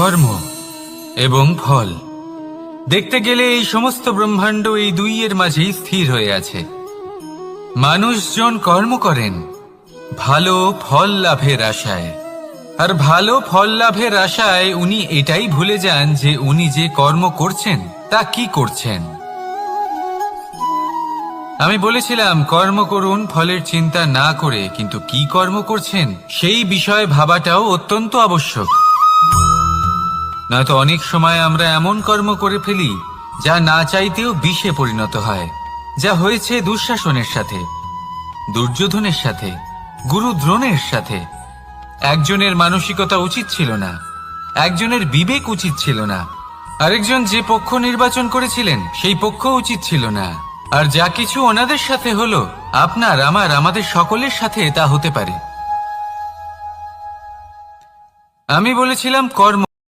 কর্ম এবং ফল। দেখতে গেলে এই সমস্ত ব্রহ্মাণ্ড এই দুইয়ের মাঝেই স্থির হয়ে আছে। মানুষজন কর্ম করেন ভালো ফল লাভের আশায়। আর ভালো ফল লাভের আশায় উনি এটাই ভুলে যান যে উনি যে কর্ম করছেন, তা কি করছেন। আমি বলেছিলাম, কর্ম করুন, ফলের চিন্তা না করে, কিন্তু কি কর্ম করছেন, সেই বিষয়ে ভাবাটাও অত্যন্ত আবশ্যক। নয়তো অনেক সময় আমরা এমন কর্ম করে ফেলি যা না চাইতেও বিষে পরিণত হয়, যা হয়েছে দুঃশাসনের সাথে, দুর্যোধনের সাথে গুরু দ্রোণের সাথে। একজনের মানসিকতা উচিত ছিল না, একজনের বিবেক উচিত ছিল না। আরেকজন যে পক্ষ নির্বাচন করেছিলেন, সেই পক্ষ উচিত ছিল না। আর যা কিছু ওনাদের সাথে হলো, আপনার, আমার, আমাদের সকলের সাথে তা হতে পারে। আমি বলেছিলাম কর্ম